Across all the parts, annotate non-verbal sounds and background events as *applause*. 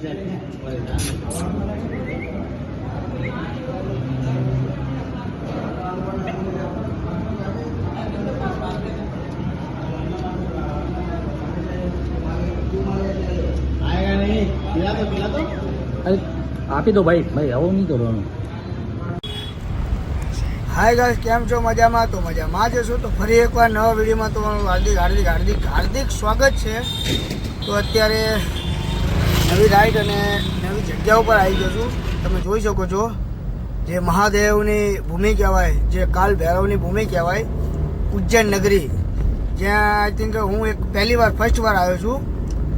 આપી દો ભાઈ ભાઈ, આવું નહીં કરવાનું. હાય ગાઈસ કેમ છો? મજામાં? તો મજામાં જ છો. તો ફરી એકવાર નવા વિડીયોમાં તમારું હાર્દિક હાર્દિક હાર્દિક હાર્દિક સ્વાગત છે. તો અત્યારે નવી રાઈડ અને નવી જગ્યા ઉપર આવી ગયો છું. તમે જોઈ શકો છો જે મહાદેવની ભૂમિ કહેવાય, જે કાલ ભૈરવની ભૂમિ કહેવાય, ઉજ્જૈન નગરી. જ્યાં આઈ થિંક હું એક પહેલી વાર ફર્સ્ટ વાર આવ્યો છું.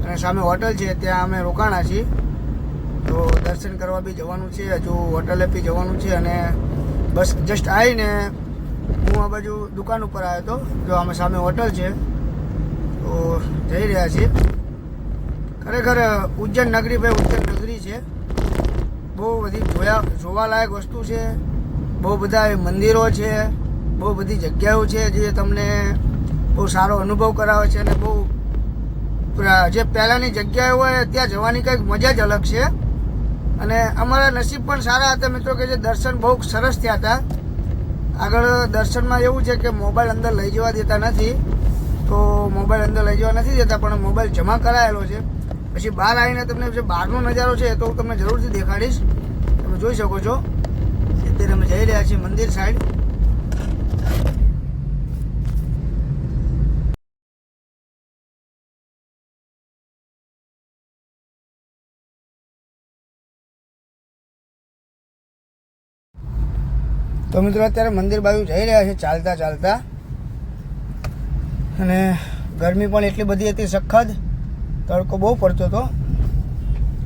અને સામે હોટલ છે, ત્યાં અમે રોકાણા છીએ. તો દર્શન કરવા બી જવાનું છે, હજુ હોટલે બી જવાનું છે અને બસ જસ્ટ આવીને હું આ બાજુ દુકાન ઉપર આવ્યો હતો, જો આમાં સામે હોટલ છે. તો જઈ રહ્યા છીએ. ખરેખર ઉજ્જૈન નગરી ભાઈ ઉજ્જૈન નગરી છે. બહુ બધી જોયા, જોવાલાયક વસ્તુ છે. બહુ બધા મંદિરો છે. બહુ બધી જગ્યાઓ છે જે તમને બહુ સારો અનુભવ કરાવે છે અને બહુ જે પહેલાંની જગ્યાએ હોય, ત્યાં જવાની કંઈક મજા જ અલગ છે. અને અમારા નસીબ પણ સારા હતા, મિત્રો, કે જે દર્શન બહુ સરસ થયા હતા. આગળ દર્શનમાં એવું છે કે મોબાઈલ અંદર લઈ જવા દેતા નથી. તો મોબાઈલ અંદર લઈ જવા નથી દેતા, પણ મોબાઈલ જમા કરાયેલો છે. પછી બહાર આવીને તમને જે બહારનો નજારો છે તો હું તમને જરૂરથી દેખાડીશ. તમે જોઈ શકો છો. અત્યારે અમે જઈ રહ્યા છીએ મંદિર સાઈડ તો મિત્રો અત્યારે મંદિર બાજુ જઈ રહ્યા છે ચાલતા ચાલતા. અને ગરમી પણ એટલી બધી હતી સખત. તડકો બહુ પડતો હતો.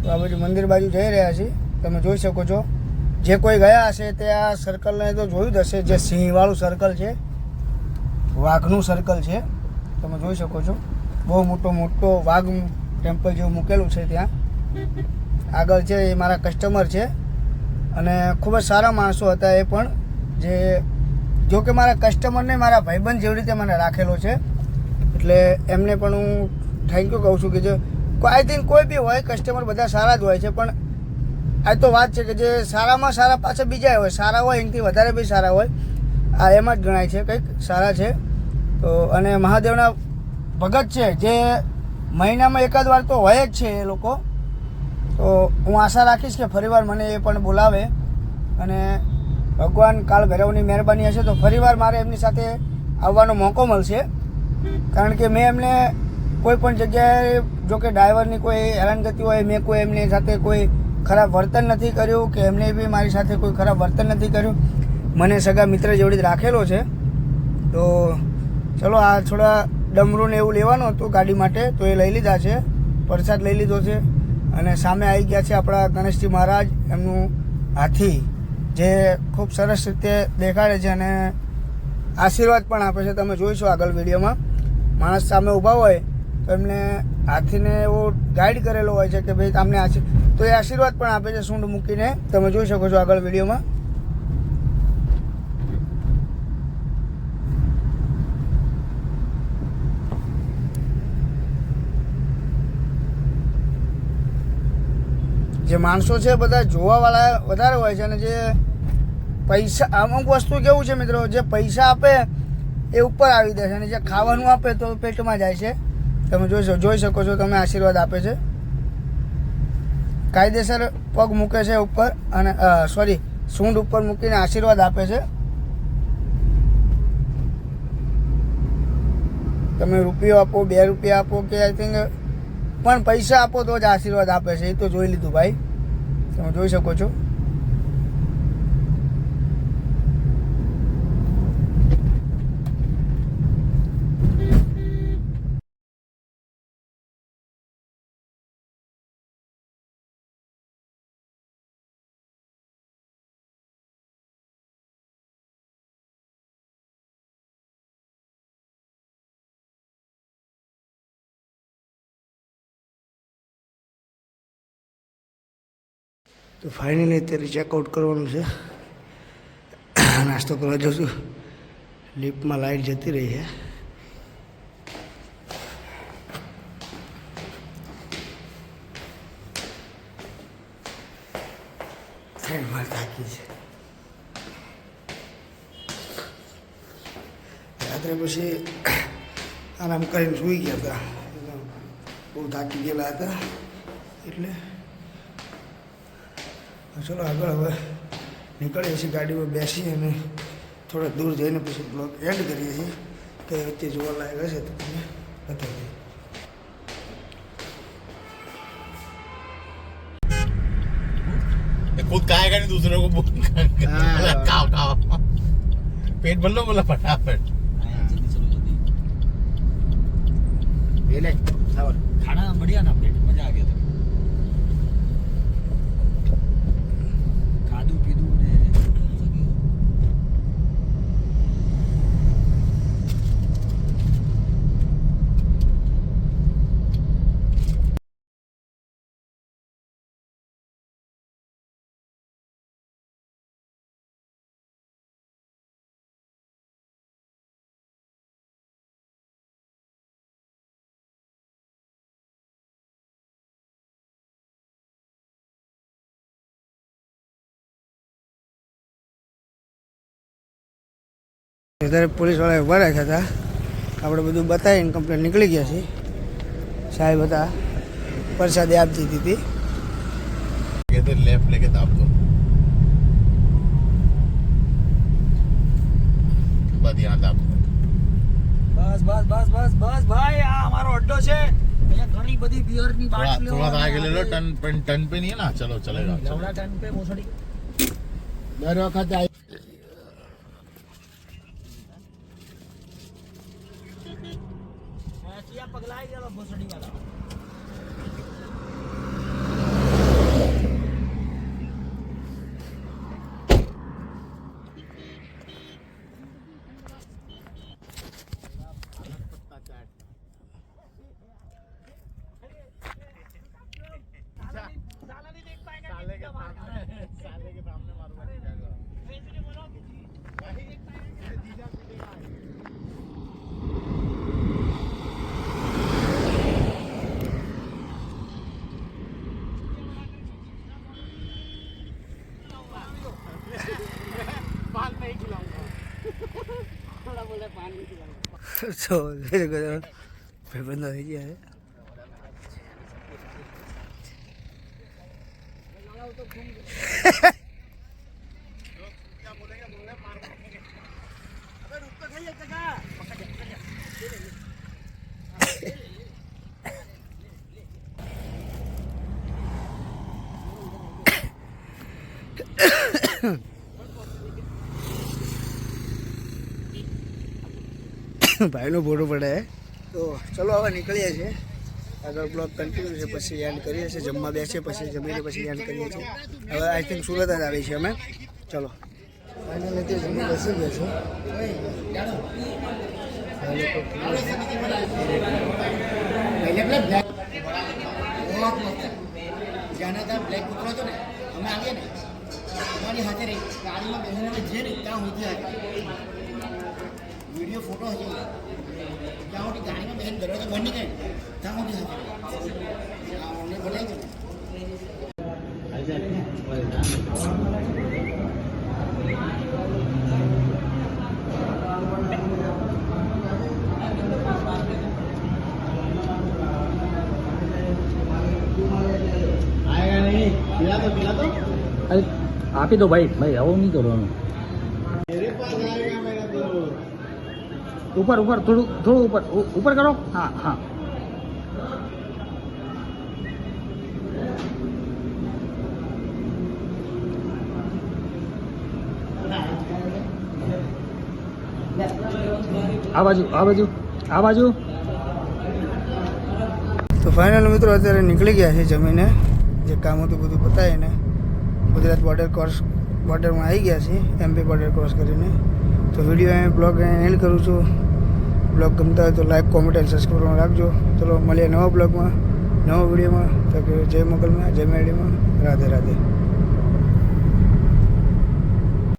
તો આ બાજુ મંદિર બાજુ જઈ રહ્યા છીએ. તમે જોઈ શકો છો. જે કોઈ ગયા હશે તે આ સર્કલને તો જોયું જ હશે. જે સિંહવાળું સર્કલ છે, વાઘનું સર્કલ છે, તમે જોઈ શકો છો. બહુ મોટો મોટો વાઘ ટેમ્પલ જેવું મૂકેલું છે ત્યાં. આગળ છે એ મારા કસ્ટમર છે. અને ખૂબ જ સારા માણસો હતા એ પણ. જે જો કે મારા કસ્ટમરને મારા ભાઈબંધ જેવી રીતે મને રાખેલો છે. એટલે એમને પણ હું થેન્ક યુ કહું છું કે જે આઈ થિંક કોઈ બી હોય કસ્ટમર બધા સારા જ હોય છે, પણ આ તો વાત છે કે જે સારામાં સારા પાછા બીજા હોય, સારા હોય, એનાથી વધારે બી સારા હોય, આ એમ જ ગણાય છે, કંઈક સારા છે. તો અને મહાદેવના ભગત છે, જે મહિનામાં એકાદ વાર તો હોય જ છે એ લોકો. તો હું આશા રાખીશ કે ફરીવાર મને એ પણ બોલાવે. અને ભગવાન કાળ ભૈરવની મહેરબાની હશે, તો ફરીવાર મારે એમની સાથે આવવાનો મોકો મળશે. કારણ કે મેં એમને કોઈ પણ જગ્યાએ જો કે ડ્રાઈવરની કોઈ હેરાનગતિ હોય, મેં કોઈ એમની સાથે કોઈ ખરાબ વર્તન નથી કર્યું કે એમને બી મારી સાથે કોઈ ખરાબ વર્તન નથી કર્યું. મને સગા મિત્ર જેવડી જ રાખેલો છે. તો ચલો, આ થોડા ડમરું ને એવું લેવાનું હતું ગાડી માટે, તો એ લઈ લીધા છે. પ્રસાદ લઈ લીધો છે. અને સામે આવી ગયા છે આપણા ગણેશજી મહારાજ એમનું હાથી, જે ખૂબ સરસ રીતે દેખાડે છે અને આશીર્વાદ પણ આપે છે. તમે જોઈશો આગળ વિડીયોમાં. માણસ સામે ઊભા હોય એમને હાથીને એવો ગાઈડ કરેલો હોય છે કે ભાઈ તમને આશી, તો એ આશીર્વાદ પણ આપે છે સૂંઢ મૂકીને. તમે જોઈ શકો છો આગળ વિડીયોમાં. જે માણસો છે બધા જોવાવાળા વધારે હોય છે અને જે પૈસા, અમુક વસ્તુ કેવું છે મિત્રો, જે પૈસા આપે એ ઉપર આવી દે છે અને જે ખાવાનું આપે તો પેટમાં જાય છે. તમે જોઈ જોઈ શકો છો તમે આશીર્વાદ આપે છે. કાયદેસર પગ મૂકે છે ઉપર અને સોરી સૂંઢ ઉપર મૂકીને આશીર્વાદ આપે છે. તમે રૂપિયો આપો, બે રૂપિયા આપો કે આઈ થિંક પણ પૈસા આપો તો જ આશીર્વાદ આપે છે. એ તો જોઈ લીધું ભાઈ. તમે જોઈ શકો છો. તો ફાઇનલી અત્યારે ચેકઆઉટ કરવાનું છે. નાસ્તો કરવા જશું લિફ્ટમાં લાઇટ જતી રહી છે. થાકી છે. રાત્રે પછી આરામ કરીને સૂઈ ગયા હતા. બહુ થાકી ગયેલા હતા. એટલે ચલો આગળ હવે નીકળીએ છીએ ગાડીમાં બેસી અને થોડા દૂર જઈને પછી બ્લોગ એન્ડ કરીએ છીએ કે વચ્ચે જોવા લાયક હશે તો તમને બતાવીએ ये खुद खाएगा नहीं दूसरों को बोल हाँ। खाओ खाओ पेट भर लो बोला फटाफट એ લે ખાવા ખાના બઢિયા ના પેટ મજા ત્યારે પોલીસવાળા ઊભા રાખ્યા હતા આપણે બધું બતાવીને કમ્પ્લેન નીકળી ગયા છીએ સાહેબ હતા પ્રસાદી આપતી હતી कहते लेफ्ट लेके दाब दो बाद यहाँ दाब दो બસ બસ બસ બસ બસ ભાઈ આ અમારો અડ્ડો છે અહીંયા ઘણી બધી બિયર ની थोड़ा બાટલીઓ थोड़ा सा आगे ले लो टन पे टन पे नहीं है ना चलो चलेगा चलो લવડા ટન પે મોસડી દર વખતે પગલાઈ ગયેલો ભોસડી વાળા તો ભાઈબંધો થઈ ગયા છે *laughs* ભાઈનો ભોડું પડે. તો ચલો હવે નીકળીએ છીએ. આગળ બ્લોક કન્ટિન્યુ છે પછી યાદ કરીએ છીએ. જમવા બેસીએ પછી જમીને પછી એન્ડ કરીએ છીએ. હવે આઈ થિંક સુરત જ આવી છીએ અમે. ચલો. ફાઇનલી તે જમી બેસી ગયા છે. બ્લેક કૂતરો હતો ને અમે આવીએ ને અમારી હાથે રહી ગાડીમાં બેસીને અમે જે ને ત્યાં સુધી આવી વીડિયો ફોટો હશે. ત્યાં સુધી ગાડીમાં બેન દરવાજો બંધ નહીં ત્યાં સુધી હશે. અમને બોલાવી દો અરે આપી દો ભાઈ. ભાઈ આવું નહીં કરવાનું. ઉપર ઉપર, થોડું થોડું ઉપર. ઉપર કરો. હા હા. આ બાજુ આ બાજુ આ બાજુ. તો ફાઇનલ મિત્રો અત્યારે નીકળી ગયા છે જમીને. જે કામ હતું બધું પતાવીને. ગુજરાત બોર્ડર ક્રોસ બોર્ડરમાં આવી ગયા છે. એમપી બોર્ડર ક્રોસ કરીને. તો વીડિયો અહીં બ્લોગ એન્ડ કરું છું. બ્લોગ ગમતા હોય તો લાઈક કોમેન્ટ અને સબસ્ક્રાઈબ કરવાનું રાખજો ચલો, મળીએ નવા બ્લોગમાં, નવા વિડીયોમાં. તો કે જય મોગલમાં, જય મેડીમાં રાધે રાધે.